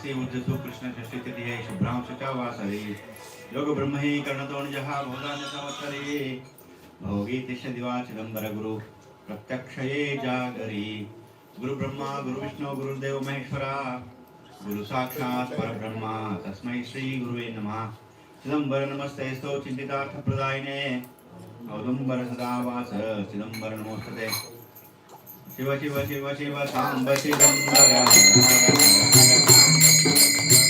श्री उद्धतु कृष्ण दृष्टि तिथि है शुभ्राम सुचा वासरे लोग ब्रह्म दृष्टितिरिये शुभ्रां शुचावासरे योगब्रह्मै कर्णतोणिजः समत्तरे भोगी तिष्ठदिवा चिदम्बरगुरु, प्रत्यक्षये जागरि। विष्णु गुरु देव महेश्वरा। गुरु गुरुसाक्षात् परब्रह्मा, तस्मै श्रीगुरुवे नमः। चिदंबर नमस्ते, स्तो चिन्तितार्थप्रदायिने औदुम्बर सदावास चिदंबर नमोस्तते शिव शिव शिव शिव साम्ब चिदम्बर Música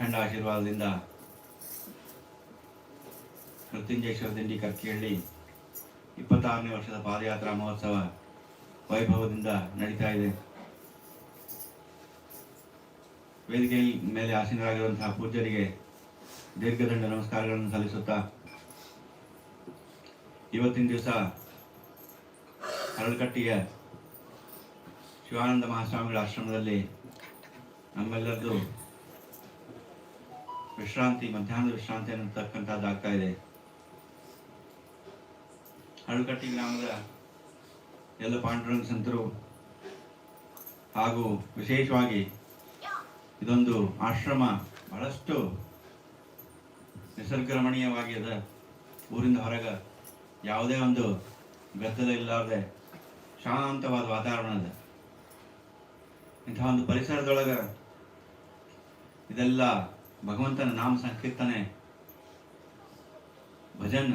ಅಖಂಡ ಆಶೀರ್ವಾದದಿಂದ ಮೃತ್ಯುಂಜೇಶ್ವರ ದಿಂಡಿ ಕರ್ಕಿಹಳ್ಳಿ ಇಪ್ಪತ್ತಾರನೇ ವರ್ಷದ ಪಾದಯಾತ್ರಾ ಮಹೋತ್ಸವ ವೈಭವದಿಂದ ನಡೀತಾ ಇದೆ. ವೇದಿಕೆ ಮೇಲೆ ಆಸೀನರಾಗಿರುವಂತಹ ಪೂಜ್ಯರಿಗೆ ದೀರ್ಘದಂಡ ನಮಸ್ಕಾರಗಳನ್ನು ಸಲ್ಲಿಸುತ್ತಾ ಇವತ್ತಿನ ದಿವಸ ಹರಳಕಟ್ಟಿಯ ಶಿವಾನಂದ ಮಹಾಸ್ವಾಮಿಗಳ ಆಶ್ರಮದಲ್ಲಿ ನಮ್ಮೆಲ್ಲರದು ವಿಶ್ರಾಂತಿ, ಮಧ್ಯಾಹ್ನದ ವಿಶ್ರಾಂತಿ ಅನ್ನತಕ್ಕಂಥದ್ದು ಆಗ್ತಾ ಇದೆ. ಹಳುಕಟ್ಟಿ ಗ್ರಾಮದ ಎಲ್ಲ ಪಾಂಡುರಂಗ ಸಂತರು ಹಾಗೂ ವಿಶೇಷವಾಗಿ ಇದೊಂದು ಆಶ್ರಮ ಬಹಳಷ್ಟು ನಿಸರ್ಗರಮಣೀಯವಾಗಿ ಅದ. ಊರಿಂದ ಹೊರಗ ಯಾವುದೇ ಒಂದು ಗದ್ದಲ ಇಲ್ಲಾರದೆ ಶಾಂತವಾದ ವಾತಾವರಣ ಇದೆ ಇಂತಹ ಒಂದು ಪರಿಸರದೊಳಗ ಇದೆಲ್ಲ ಭಗವಂತನ ನಾಮ ಸಂಕೀರ್ತನೆ, ಭಜನ್,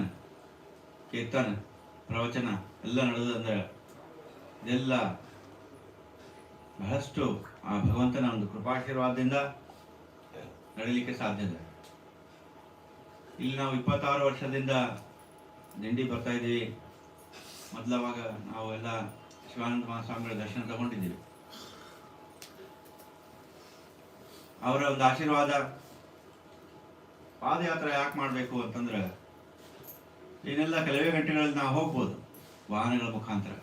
ಕೀರ್ತನ, ಪ್ರವಚನ, ಎಲ್ಲ ನಡೆದಂದ್ರೆ ಇದೆಲ್ಲ ಬಹಳಷ್ಟು ಆ ಭಗವಂತನ ಒಂದು ಕೃಪಾಶೀರ್ವಾದದಿಂದ ನಡೀಲಿಕ್ಕೆ ಸಾಧ್ಯ ಇದೆ. ಇಲ್ಲಿ ನಾವು ಇಪ್ಪತ್ತಾರು ವರ್ಷದಿಂದ ದಿಂಡಿ ಬರ್ತಾ ಇದ್ದೀವಿ. ಮೊದಲವಾಗ ನಾವು ಎಲ್ಲ ಶಿವಾನಂದ ಮಹಾಸ್ವಾಮಿಗಳ ದರ್ಶನ ತಗೊಂಡಿದ್ದೀವಿ. ಅವರ ಒಂದು ಆಶೀರ್ವಾದ ಪಾದಯಾತ್ರೆ ಯಾಕೆ ಮಾಡಬೇಕು ಅಂತಂದ್ರೆ, ಇನ್ನೆಲ್ಲ ಕೆಲವೇ ಗಂಟೆಗಳಲ್ಲಿ ನಾವು ಹೋಗ್ಬೋದು, ವಾಹನಗಳ ಮುಖಾಂತರ.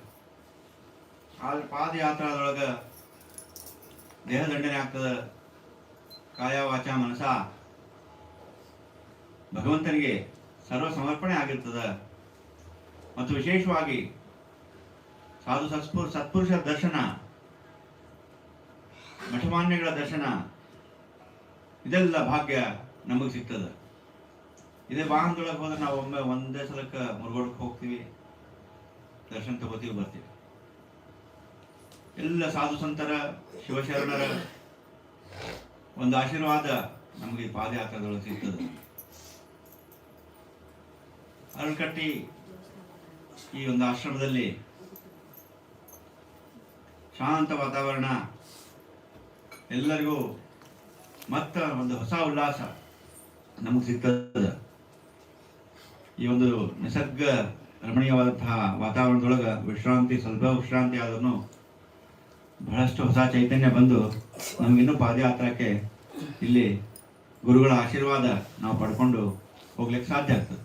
ಆದರೆ ಪಾದಯಾತ್ರಾದೊಳಗ ದೇಹ ದಂಡನೆ ಆಗ್ತದ ಕಾಯ ವಾಚ ಮನಸ ಭಗವಂತನಿಗೆ ಸರ್ವ ಸಮರ್ಪಣೆ ಆಗಿರ್ತದೆ. ಮತ್ತು ವಿಶೇಷವಾಗಿ ಸಾಧು ಸತ್ಪುರ್ ಸತ್ಪುರುಷರ ದರ್ಶನ, ಮಠಮಾನ್ಯಗಳ ದರ್ಶನ, ಇದೆಲ್ಲ ಭಾಗ್ಯ. ನಮಗೆ ಸಿಗ್ತದ. ಇದೇ ವಾಹನದೊಳಗೆ ಹೋದ್ರೆ ನಾವು ಒಮ್ಮೆ ಒಂದೇ ಸಲಕ್ಕೆ ಮುರುಗೋಡಕ್ಕೆ ಹೋಗ್ತೀವಿ. ದರ್ಶನ ತಗೋತೀವಿ, ಬರ್ತೀವಿ. ಎಲ್ಲ ಸಾಧು ಸಂತರ, ಶಿವಶರಣರ ಒಂದು ಆಶೀರ್ವಾದ ನಮಗೆ ಪಾದಯಾತ್ರೆದೊಳಗೆ ಸಿಗ್ತದೆ. ಅರಳ್ಕಟ್ಟಿ ಈ ಒಂದು ಆಶ್ರಮದಲ್ಲಿ ಶಾಂತ ವಾತಾವರಣ. ಎಲ್ಲರಿಗೂ ಮತ್ತ ಒಂದು ಹೊಸ ಉಲ್ಲಾಸ. ನಮಗೆ ಸಿಗ್ತದ. ಈ ಒಂದು ನಿಸರ್ಗ ರಮಣೀಯವಾದಂತಹ ವಾತಾವರಣದೊಳಗ ವಿಶ್ರಾಂತಿ, ಸ್ವಲ್ಪ ವಿಶ್ರಾಂತಿ ಆದ್ರೂ ಬಹಳಷ್ಟು ಹೊಸ ಚೈತನ್ಯ ಬಂದು ನಮಗಿನ್ನೂ ಪಾದಯಾತ್ರಕ್ಕೆ ಇಲ್ಲಿ ಗುರುಗಳ ಆಶೀರ್ವಾದ ನಾವು ಪಡ್ಕೊಂಡು ಹೋಗ್ಲಿಕ್ಕೆ ಸಾಧ್ಯ ಆಗ್ತದೆ.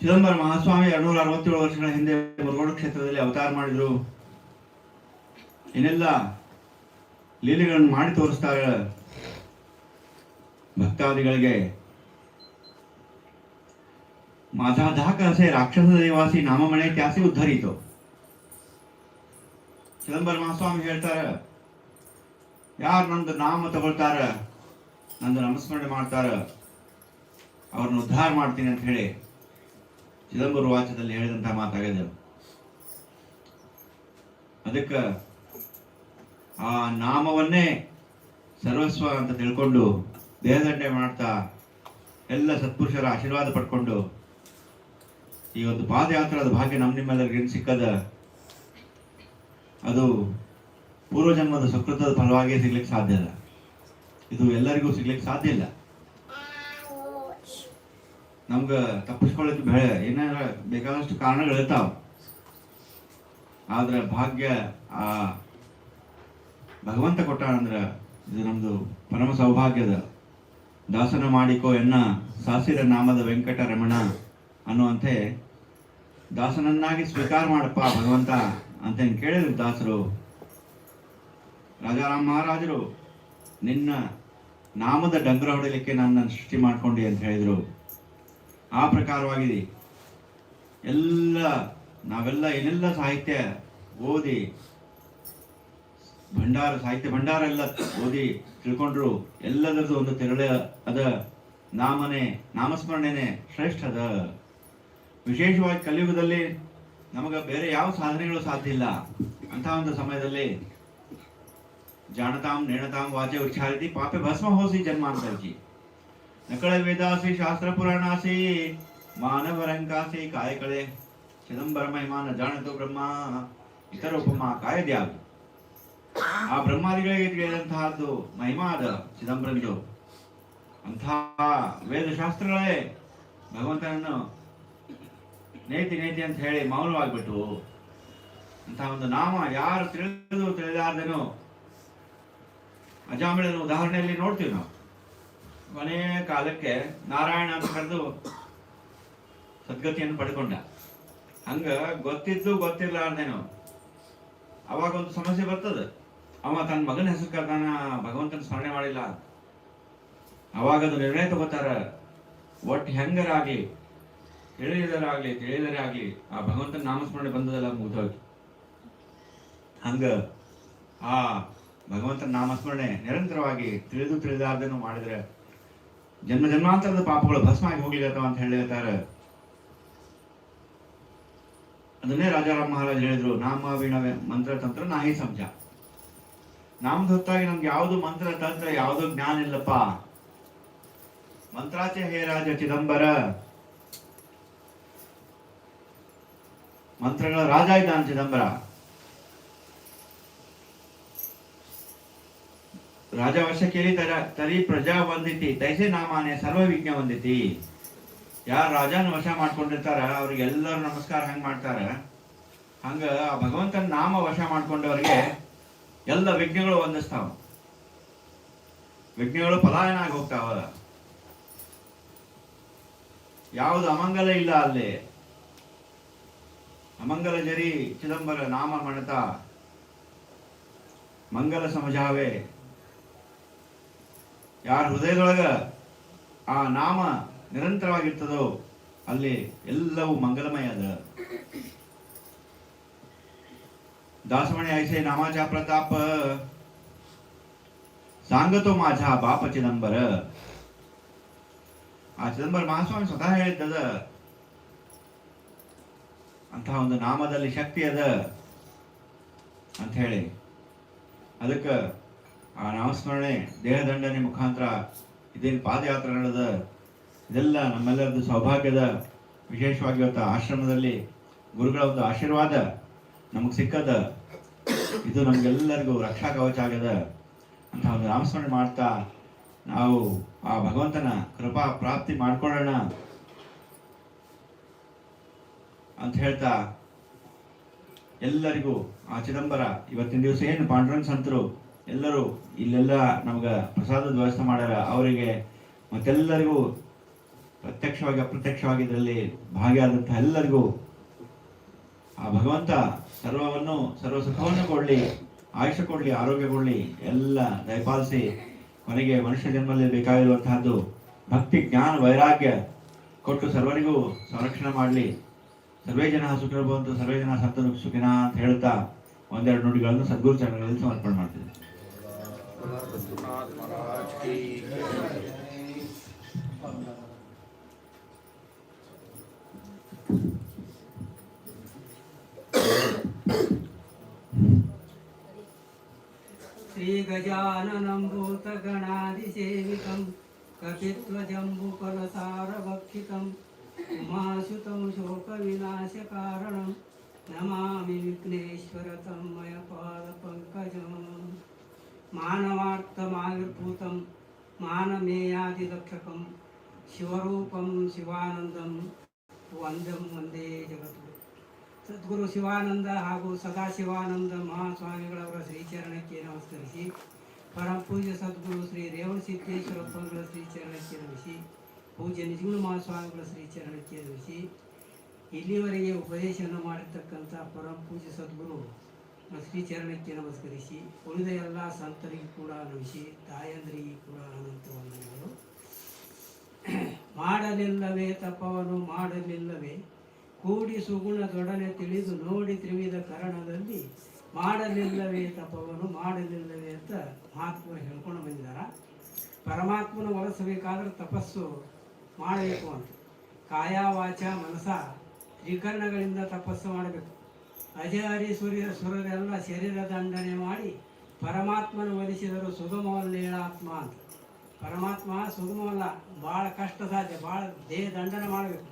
ಚಿದಂಬರ ಮಹಾಸ್ವಾಮಿ ಎರಡ್ನೂರ ಅರವತ್ತೇಳು ವರ್ಷಗಳ ಹಿಂದೆ ಮುರುಗೋಡು ಕ್ಷೇತ್ರದಲ್ಲಿ ಅವತಾರ ಮಾಡಿದ್ರು. ಏನೆಲ್ಲ ಲೀಲೆಗಳನ್ನು ಮಾಡಿ ತೋರಿಸ್ತಾರೆ. ಭಕ್ತಾದಿಗಳಿಗೆ माझा धाक असे राक्षस देवासी नाममणे त्यासी ಉದ್ಧರಿತು ಚಿದಂಬರ ಮಹಾಸ್ವಾಮಿ ಹೇಳ್ತಾರ ಯಾರು ನಂದು ನಾಮ ತಗೊಳ್ತಾರ ನಂದು ನಮಸ್ಮರಣೆ ಮಾಡ್ತಾರ ಅವ್ರನ್ನ ಉದ್ಧಾರ ಮಾಡ್ತೀನಿ ಅಂತ ಹೇಳಿ ಚಿದಂಬರ ವಾಚದಲ್ಲಿ ಹೇಳಿದಂತಹ ಮಾತಾಗಿದೆ ಅದಕ್ಕೆ ಆ ನಾಮವನ್ನೇ ಸರ್ವಸ್ವ ಅಂತ ತಿಳ್ಕೊಂಡು ದೇಹದಂಡೆ ಮಾಡ್ತಾ ಎಲ್ಲ ಸತ್ಪುರುಷರ ಆಶೀರ್ವಾದ ಪಡ್ಕೊಂಡು ಈ ಒಂದು ಪಾದಯಾತ್ರದ ಭಾಗ್ಯ ನಮ್ಮ ನಿಮ್ಮೆಲ್ಲರಿಗೆ ಸಿಕ್ಕದ, ಅದು ಪೂರ್ವಜನ್ಮದ ಸುಕೃತದ ಫಲವಾಗಿಯೇ ಸಿಗ್ಲಿಕ್ಕೆ ಸಾಧ್ಯ ಇಲ್ಲ ಇದು ಎಲ್ಲರಿಗೂ ಸಿಗ್ಲಿಕ್ಕೆ ಸಾಧ್ಯ ಇಲ್ಲ. ನಮ್ಗ ತಪ್ಪಿಸ್ಕೊಳ್ಳಿಕ್ಕೆ ಬೆಳೆ ಏನಾರ ಬೇಕಾದಷ್ಟು ಕಾರಣಗಳು ಇರ್ತಾವ. ಆದ್ರೆ ಭಾಗ್ಯ ಆ ಭಗವಂತ ಕೊಟ್ಟ ಅಂದ್ರೆ ಇದು ನಮ್ದು ಪರಮ ಸೌಭಾಗ್ಯದ ದಾಸನ ಮಾಡಿಕೋ ಎನ್ನ ಸಾಸಿರ ನಾಮದ ವೆಂಕಟ ರಮಣ ಅನ್ನುವಂತೆ ದಾಸನನ್ನಾಗಿ ಸ್ವೀಕಾರ ಮಾಡಪ್ಪ ಭಗವಂತ ಅಂತ ಕೇಳಿದ್ರು ದಾಸರು. ರಾಜಾರಾಮ್ ಮಹಾರಾಜರು, ನಿನ್ನ ನಾಮದ ಡಂಗ್ರ ಹೊಡಿಲಿಕ್ಕೆ ನನ್ನ ಸೃಷ್ಟಿ ಮಾಡ್ಕೊಂಡಿ ಅಂತ ಹೇಳಿದ್ರು. ಆ ಪ್ರಕಾರವಾಗಿದೆ. ಎಲ್ಲ, ನಾವೆಲ್ಲ ಏನೆಲ್ಲ ಸಾಹಿತ್ಯ ಓದಿ ಭಂಡಾರ, ಸಾಹಿತ್ಯ ಭಂಡಾರ ಎಲ್ಲ ಓದಿ ತಿಳ್ಕೊಂಡ್ರು ಎಲ್ಲದರದ್ದು ಒಂದು ತೆರಳೆ ಅದ. ನಾಮನೆ, ನಾಮಸ್ಮರಣೆನೆ ಶ್ರೇಷ್ಠ ಅದ ವಿಶೇಷವಾಗಿ ಕಲಿಯುಗದಲ್ಲಿ ನಮಗ ಬೇರೆ ಯಾವ ಸಾಧನೆಗಳು ಸಾಧ್ಯ ಇಲ್ಲ. ಅಂತ ಒಂದು ಸಮಯದಲ್ಲಿ ಜಾಣತಾಂ, ನೇಣತಾಂ, ವಾಚೆ ಉಚ್ಚಾರಿತಿ, ಪಾಪೆ ಭಸ್ಮ ಹೋಸಿ ಜನ್ಮಾಂತರ್ಜಿ. ನಕಳ ವೇದಾಸಿ, ಶಾಸ್ತ್ರ ಪುರಾಣಾಸಿ ಮಾನವರಂಕಾಸಿ ಕಾಯಕಳೆ ಚಿದಂಬರ ಮಹಿಮಾನ ಜಾಣತು ಬ್ರಹ್ಮ, ಇತರ ಉಪಮಾ, ಕಾಯದ್ಯಾವು. ಆ ಬ್ರಹ್ಮಾದಿಗಳಿಗೆ ತಿಳಿದಂತಹದ್ದು ಮಹಿಮಾ ಅದ ಚಿದಂಬರಂದು ಅಂಥ ವೇದಶಾಸ್ತ್ರಗಳೇ ಭಗವಂತನನ್ನು ನೇತಿ ನೇತಿ ಅಂತ ಹೇಳಿ ಮೌನವಾಗಿಬಿಟ್ಟು ಅಂತ ಒಂದು ನಾಮ ಯಾರು ತಿಳಿದು ತಿಳಿದಾರ್ದನೋ ಅಜಾಮಿಳನ ಉದಾಹರಣೆಯಲ್ಲಿ ನೋಡ್ತೀವಿ ನಾವು. ಕೊನೆಯ ಕಾಲಕ್ಕೆ ನಾರಾಯಣ ಅಂತ ಕರೆದು ಸದ್ಗತಿಯನ್ನು ಪಡ್ಕೊಂಡ. ಹಂಗ ಗೊತ್ತಿದ್ದು ಗೊತ್ತಿರ್ಲಾರ್ದೇನೋ ಅವಾಗ ಒಂದು ಸಮಸ್ಯೆ ಬರ್ತದ. ಅವ ತನ್ನ ಮಗನ ಹೆಸರು ಕರ್ದಾನ, ಭಗವಂತನ ಸ್ಮರಣೆ ಮಾಡಿಲ್ಲ. ಅವಾಗ ಅದು ನಿರ್ಣಯ ತಗೋತಾರ. ಒಟ್ಟು ಹೆಂಗರ ಆಗ್ಲಿ ತಿಳಿದರಾಗ್ಲಿ ತಿಳಿದರೆ ಆಗ್ಲಿ, ಆ ಭಗವಂತನ ನಾಮಸ್ಮರಣೆ ಬಂದದಲ್ಲ ಮುಗಿದೋಗಿ ಹಂಗ ಆ ಭಗವಂತನ ನಾಮಸ್ಮರಣೆ ನಿರಂತರವಾಗಿ ತಿಳಿದು ತಿಳಿದಾರ್ದನ್ನು ಮಾಡಿದ್ರೆ ಜನ್ಮ ಜನ್ಮಾಂತರದ ಪಾಪಗಳು ಭಸ್ಮ ಆಗಿ ಹೋಗ್ಲಿಕ್ಕತ್ತವ ಅಂತ ಹೇಳಿರ್ತಾರೆ. ಅದನ್ನೇ ರಾಜಾರಾಮ್ ಮಹಾರಾಜ್ ಹೇಳಿದ್ರು, ನಾಮ ವೀಣ ಮಂತ್ರ, ತಂತ್ರ, ನಾಹಿ, ಸಂಜ. ನಾಮದ ಹೊತ್ತಾಗಿ ನಮ್ಗೆ ಯಾವುದು ಮಂತ್ರ ತಂತ್ರ, ಯಾವುದು ಜ್ಞಾನ ಇಲ್ಲಪ್ಪ. ಮಂತ್ರಾಚೆ ಹೇ ರಾಜ ಚಿದಂಬರ. ಮಂತ್ರಗಳ ರಾಜ ಇದ್ದಾನೆ ಚಿದಂಬರ. ರಾಜ ವಶ ಕೇಳಿ ತರ, ತರಿ ಪ್ರಜಾ ವಂದಿತಿ, ತೈಸೆ ನಾಮಾನೆ ಸರ್ವ ವಿಜ್ಞ ವಂದಿತಿ. ಯಾರು ರಾಜನ ವಶ ಮಾಡ್ಕೊಂಡಿರ್ತಾರ, ಅವ್ರಿಗೆಲ್ಲರೂ ನಮಸ್ಕಾರ ಹೆಂಗ್ ಮಾಡ್ತಾರ? ಹಂಗ ಆ ಭಗವಂತನ ನಾಮ ವಶ ಮಾಡ್ಕೊಂಡವರಿಗೆ ಎಲ್ಲ ವಿಘ್ನಗಳು ವಂದಿಸ್ತಾವ ವಿಘ್ನಗಳು ಪಲಾಯನ ಆಗಿ ಹೋಗ್ತಾವ. ಯಾವುದು ಅಮಂಗಲ ಇಲ್ಲ ಅಲ್ಲಿ. ಅಮಂಗಲ ಜರಿ ಚಿದಂಬರ ನಾಮ ಮಣತ ಮಂಗಲ ಸಮಜಾವೆ. ಯಾರ ಹೃದಯದೊಳಗ ಆ ನಾಮ ನಿರಂತರವಾಗಿರ್ತದೋ ಅಲ್ಲಿ ಎಲ್ಲವೂ ಮಂಗಲಮಯ ಅದ. ದಾಸಮಣಿ ಐಸೆ नामाचा प्रताप सांगतो माझा बाप चिदंबर ಆ ಚಿದಂಬರ ಮಹಾಸ್ವಾಮಿ ಸ್ವತಃ ಹೇಳಿದ್ದದ ಅಂತಹ ಒಂದು ನಾಮದಲ್ಲಿ ಶಕ್ತಿ ಅದ ಅಂತ ಹೇಳಿ ಅದಕ್ಕೆ ಆ ನಾಮಸ್ಮರಣೆ ದೇಹದಂಡನೆ ಮುಖಾಂತರ ಇದೇನು ಪಾದಯಾತ್ರೆ ನಡೆದ ಇದೆಲ್ಲ ನಮ್ಮೆಲ್ಲರದ್ದು ಸೌಭಾಗ್ಯದ ವಿಶೇಷವಾಗಿ ಆಶ್ರಮದಲ್ಲಿ ಗುರುಗಳ ಒಂದು ಆಶೀರ್ವಾದ ನಮಗೆ ಸಿಕ್ಕದ ಇದು ನಮ್ಗೆಲ್ಲರಿಗೂ ರಕ್ಷಾ ಕವಚ ಆಗ್ಯದ. ಅಂತ ಒಂದು ನಾಮಸ್ಮರಣೆ ಮಾಡ್ತಾ ನಾವು ಆ ಭಗವಂತನ ಕೃಪಾ ಪ್ರಾಪ್ತಿ ಮಾಡ್ಕೊಳ್ಳೋಣ ಅಂತ ಹೇಳ್ತಾ ಎಲ್ಲರಿಗೂ ಆ ಚಿದಂಬರ ಇವತ್ತಿನ ದಿವಸ ಏನು ಪಾಂಡುರಂಗ ಸಂತರು ಎಲ್ಲರೂ ಇಲ್ಲೆಲ್ಲ ನಮ್ಗ ಪ್ರಸಾದದ ವ್ಯವಸ್ಥೆ ಮಾಡ್ಯಾರ. ಅವರಿಗೆ ಮತ್ತೆಲ್ಲರಿಗೂ ಪ್ರತ್ಯಕ್ಷವಾಗಿ ಅಪ್ರತ್ಯಕ್ಷವಾಗಿ ಇದರಲ್ಲಿ ಭಾಗಿಯಾದಂತಹ ಎಲ್ಲರಿಗೂ ಆ ಭಗವಂತ ಸರ್ವವನ್ನು ಸರ್ವ ಸುಖವನ್ನು ಕೊಡ್ಲಿ ಆಯುಷ ಕೊಡ್ಲಿ ಆರೋಗ್ಯ ಕೊಡ್ಲಿ ಎಲ್ಲ ದಯಪಾಲಿಸಿ ಕೊನೆಗೆ ಮನುಷ್ಯ ಜನ್ಮದಲ್ಲಿ ಬೇಕಾಗಿರುವಂತಹದ್ದು ಭಕ್ತಿ, ಜ್ಞಾನ, ವೈರಾಗ್ಯ ಕೊಟ್ಟು ಸರ್ವರಿಗೂ ಸಂರಕ್ಷಣೆ ಮಾಡಲಿ. ಸರ್ವೇ ಜನ ಸುಖಿರಬಹುದು ಸರ್ವೇ ಜನ ಸಂತನು ಸುಖಿನ ಅಂತ ಹೇಳ್ತಾ ಒಂದೆರಡು ನುಡಿಗಳನ್ನು ಸದ್ಗುರು ಚರಣಗಳಲ್ಲಿ ಸಮರ್ಪಣೆ ಮಾಡ್ತಿದ್ದೆ. श्रीगजाननम्भूतगणादिसेवितं कपित्वजम्बुकलसारभक्षितं उमासुतं शोकविनाशकारणं नमामि विघ्नेश्वरतं मयपादपङ्कजम् मानवार्थमाविर्भूतं मानमेयादिरक्षकं शिवरूपं शिवानन्दं वन्दं वन्दे जगत् ಸದ್ಗುರು ಶಿವಾನಂದ ಹಾಗೂ ಸದಾಶಿವಾನಂದ ಮಹಾಸ್ವಾಮಿಗಳವರ ಶ್ರೀಚರಣಕ್ಕೆ ನಮಸ್ಕರಿಸಿ ಪರಮ ಪೂಜ್ಯ ಸದ್ಗುರು ಶ್ರೀ ರೇವಣ ಸಿದ್ದೇಶ್ವರಪ್ಪಗಳ ಶ್ರೀಚರಣಕ್ಕೆ ನಮಿಸಿ, ಪೂಜ್ಯ ನಿಜಗುಣ ಮಹಾಸ್ವಾಮಿಗಳ ಶ್ರೀಚರಣಕ್ಕೆ ನಮಿಸಿ, ಇಲ್ಲಿವರೆಗೆ ಉಪದೇಶವನ್ನು ಮಾಡಿರ್ತಕ್ಕಂಥ ಪರಮ ಪೂಜ್ಯ ಸದ್ಗುರು ಶ್ರೀಚರಣಕ್ಕೆ ನಮಸ್ಕರಿಸಿ, ಉಳಿದ ಎಲ್ಲ ಸಂತರಿಗೂ ಕೂಡ ನಮಿಸಿ, ತಾಯಂದ್ರಿಗೆ ಕೂಡ ಅನಂತ ವಂದನೆಗಳು. ಮಾಡಲಿಲ್ಲವೇ ತಪವನ್ನು ಮಾಡಲಿಲ್ಲವೇ ಕೂಡಿ ಸುಗುಣದೊಡನೆ ತಿಳಿದು ನೋಡಿ ತ್ರಿವಿಧ ಕರಣದಲ್ಲಿ ಮಾಡಲಿಲ್ಲವೇ ತಪವನ್ನು ಮಾಡಲಿಲ್ಲವೇ ಅಂತ ಮಹಾತ್ಮ ಹೇಳ್ಕೊಂಡು ಬಂದಿದ್ದಾರ ಪರಮಾತ್ಮನ ಒಲಿಸಬೇಕಾದ್ರೆ ತಪಸ್ಸು ಮಾಡಬೇಕು ಅಂತ. ಕಾಯ ವಾಚ ಮನಸ ತ್ರಿಕರಣಗಳಿಂದ ತಪಸ್ಸು ಮಾಡಬೇಕು. ಅಜಹರಿ ಸೂರ್ಯ ಸುರರೆಲ್ಲ ಶರೀರ ದಂಡನೆ ಮಾಡಿ ಪರಮಾತ್ಮನ ಒಲಿಸಿದರು ಸುಗಮವಲ್ಲೇಳಾತ್ಮ ಅಂತ. ಪರಮಾತ್ಮ ಸುಗಮವಲ್ಲ ಭಾಳ ಕಷ್ಟ ಸಾಧ್ಯ ಭಾಳ ದೇಹ ದಂಡನೆ ಮಾಡಬೇಕು.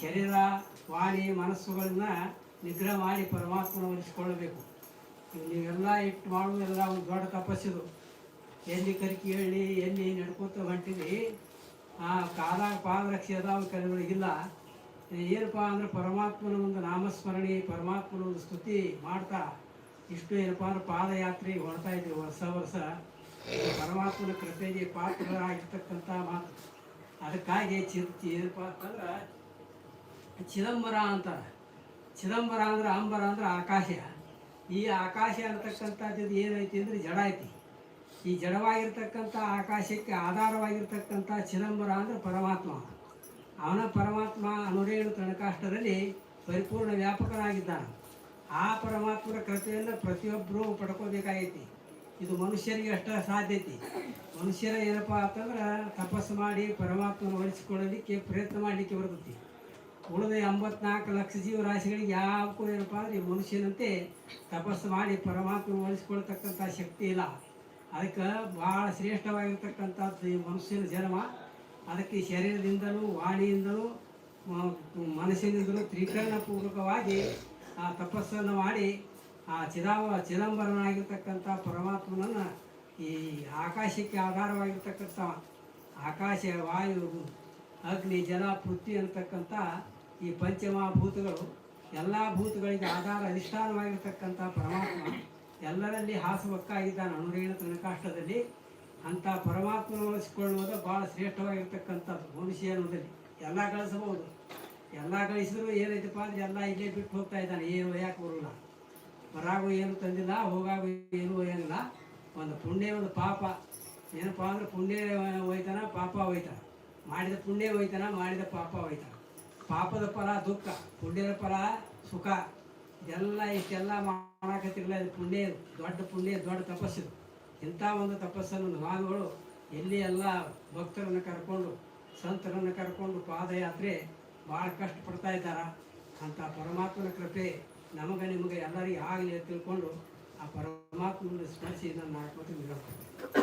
ಶರೀರ ವಾಣಿ ಮನಸ್ಸುಗಳನ್ನ ನಿಗ್ರಹ ಮಾಡಿ ಪರಮಾತ್ಮನ ಒಲಿಸ್ಕೊಳ್ಬೇಕು ಇವು ನೀವೆಲ್ಲ ಇಟ್ಟು ಮಾಡುವುದೆಲ್ಲ ಒಂದು ದೊಡ್ಡ ತಪಸ್ಸಿದು. ಎಲ್ಲಿ ಕರಿಕೆ ಹೇಳಿ, ಎಲ್ಲಿ ನಡ್ಕೋತ ಹೊಂಟಿವಿ ಆ ಕಾಲ ಪಾದರಕ್ಷೆ ಅದಾವ ಕೆಲವರಿಗಿಲ್ಲ ಏನಪ್ಪ ಅಂದ್ರೆ ಪರಮಾತ್ಮನ ಒಂದು ನಾಮಸ್ಮರಣೆ, ಪರಮಾತ್ಮನ ಒಂದು ಸ್ತುತಿ ಮಾಡ್ತಾ ಇಷ್ಟು ಏನಪ್ಪ ಅಂದ್ರೆ ಪಾದಯಾತ್ರೆ ಹೊಡ್ತಾ ಇದ್ವಿ ವರ್ಷ ವರ್ಷ. ಪರಮಾತ್ಮನ ಕೃಪೆಗೆ ಪಾತ್ರರಾಗಿರ್ತಕ್ಕಂಥ ಮಾತು ಅದಕ್ಕಾಗಿ ಚಿಂತೆ ಏನಪ್ಪ ಅಂತಂದ್ರೆ ಚಿದಂಬರ ಅಂತ ಚಿದಂಬರ ಅಂದ್ರೆ ಅಂಬರ ಅಂದ್ರೆ ಆಕಾಶ. ಈ ಆಕಾಶ ಅಂತಕ್ಕಂಥದ್ದು ಏನೈತಿ ಅಂದ್ರೆ ಜಡ ಐತಿ. ಈ ಜಡವಾಗಿರ್ತಕ್ಕಂಥ ಆಕಾಶಕ್ಕೆ ಆಧಾರವಾಗಿರ್ತಕ್ಕಂಥ ಚಿದಂಬರ ಅಂದ್ರೆ ಪರಮಾತ್ಮ. ಅವನ ಪರಮಾತ್ಮ ಅನುರೇಣು ತಣಕಾಷ್ಟದಲ್ಲಿ ಪರಿಪೂರ್ಣ ವ್ಯಾಪಕನಾಗಿದ್ದಾನೆ. ಆ ಪರಮಾತ್ಮನ ಕೃಪೆಯನ್ನು ಪ್ರತಿಯೊಬ್ಬರೂ ಪಡ್ಕೋಬೇಕಾಗೈತಿ. ಇದು ಮನುಷ್ಯರಿಗೆ ಅಷ್ಟ ಸಾಧ್ಯತೆ ಮನುಷ್ಯರ ಏನಪ್ಪ ಅಂತಂದ್ರೆ ತಪಸ್ಸು ಮಾಡಿ ಪರಮಾತ್ಮನ ಒಲಿಸಿಕೊಳ್ಳಲಿಕ್ಕೆ ಪ್ರಯತ್ನ ಮಾಡಲಿಕ್ಕೆ ಬರ್ತೈತಿ. ಉಳಿದ ಎಂಬತ್ನಾಲ್ಕು ಲಕ್ಷ ಜೀವರಾಶಿಗಳಿಗೆ ಯಾವಕ್ಕೂ ಏನಪ್ಪ ಅಂದ್ರೆ ಮನುಷ್ಯನಂತೆ ತಪಸ್ಸು ಮಾಡಿ ಪರಮಾತ್ಮ ಒಲಿಸ್ಕೊಳ್ತಕ್ಕಂಥ ಶಕ್ತಿ ಇಲ್ಲ. ಅದಕ್ಕೆ ಭಾಳ ಶ್ರೇಷ್ಠವಾಗಿರ್ತಕ್ಕಂಥದ್ದು ಈ ಮನುಷ್ಯನ ಜನ್ಮ. ಅದಕ್ಕೆ ಶರೀರದಿಂದಲೂ, ವಾಣಿಯಿಂದಲೂ ಮನಸ್ಸಿನಿಂದಲೂ ತ್ರಿಕರಣ ಪೂರ್ವಕವಾಗಿ ಆ ತಪಸ್ಸನ್ನು ಮಾಡಿ ಆ ಚಿದಾವ, ಚಿದಂಬರನಾಗಿರ್ತಕ್ಕಂಥ ಪರಮಾತ್ಮನನ್ನು ಈ ಆಕಾಶಕ್ಕೆ ಆಧಾರವಾಗಿರ್ತಕ್ಕಂಥ ಆಕಾಶ, ವಾಯು, ಅಗ್ನಿ, ಜಲ, ಪೃಥ್ವಿ ಅಂತಕ್ಕಂಥ ಈ ಪಂಚಮಹಾಭೂತಗಳು ಎಲ್ಲ ಭೂತಗಳಿಗೆ ಆಧಾರ ಅಧಿಷ್ಠಾನವಾಗಿರ್ತಕ್ಕಂಥ ಪರಮಾತ್ಮ ಎಲ್ಲರಲ್ಲಿ ಹಾಸುವಕ್ಕಾಗಿದ್ದಾನೆ ಅನುರೇಣ ತನಕಾಷ್ಟದಲ್ಲಿ ಅಂಥ ಪರಮಾತ್ಮನ ಉಳಿಸಿಕೊಳ್ಳುವುದು ಭಾಳ ಶ್ರೇಷ್ಠವಾಗಿರ್ತಕ್ಕಂಥದ್ದು. ಮನುಷ್ಯ ಅನ್ನೋದಲ್ಲಿ ಎಲ್ಲ ಗಳಿಸಬಹುದು. ಎಲ್ಲ ಗಳಿಸಿದ್ರು ಏನೈತಪ್ಪ ಅಂದ್ರೆ ಎಲ್ಲ ಇಲ್ಲೇ ಬಿಟ್ಟು ಹೋಗ್ತಾ ಇದ್ದಾನೆ. ಏನು ಯಾಕೆ ಬರೋಲ್ಲ. ಬರಾಗು ಏನು ತಂದಿಲ್ಲ, ಹೋಗಾಗು ಏನು ಒಯ್ಯಂಗಿಲ್ಲ. ಒಂದು ಪುಣ್ಯ ಒಂದು ಪಾಪ. ಏನಪ್ಪ ಅಂದ್ರೆ ಪುಣ್ಯ ಒಯ್ತಾನ, ಪಾಪ ಒಯ್ತಾನ. ಮಾಡಿದ ಪುಣ್ಯ ಒಯ್ತಾನ, ಮಾಡಿದ ಪಾಪ ಒಯ್ತಾನ. ಪಾಪದ ಫಲ, ದುಃಖ, ಪುಣ್ಯದ ಫಲ, ಸುಖ ಇದೆಲ್ಲ ಇಷ್ಟೆಲ್ಲ ಮಾಡಾಕತ್ತಿರಲಿಲ್ಲ. ಇದು ಪುಣ್ಯ, ದೊಡ್ಡ ಪುಣ್ಯ, ದೊಡ್ಡ ತಪಸ್ಸು. ಇಂಥ ಒಂದು ತಪಸ್ಸನ್ನು ಸ್ವಾಮಿಗಳು ಎಲ್ಲಿ ಎಲ್ಲ ಭಕ್ತರನ್ನು ಕರ್ಕೊಂಡು, ಸಂತರನ್ನು ಕರ್ಕೊಂಡು ಪಾದಯಾತ್ರೆ ಭಾಳ ಕಷ್ಟಪಡ್ತಾ ಇದ್ದಾರ. ಅಂಥ ಪರಮಾತ್ಮನ ಕೃಪೆ ನಮಗೆ, ನಿಮಗೆ ಎಲ್ಲರಿಗೆ ಆಗಲಿ ಅಂತ ತಿಳ್ಕೊಂಡು ಆ ಪರಮಾತ್ಮನ ಸ್ಮರಿಸಿ ನನ್ನ ನಾಲ್ಕು ಮಾತು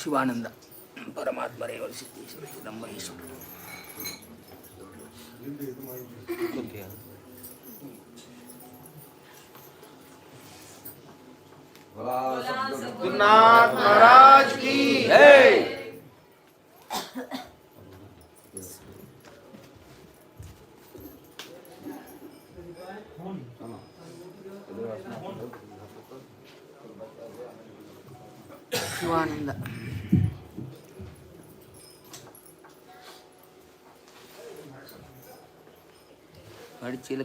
ಶಿವಾನಂದ ಪರಮಾತ್ಮರೇವ ಸಿದ್ದೇಶ್ವರ ಚಿದಂಬರೇಶ್ವರ गुरुनाथ महाराज की जय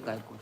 काय करू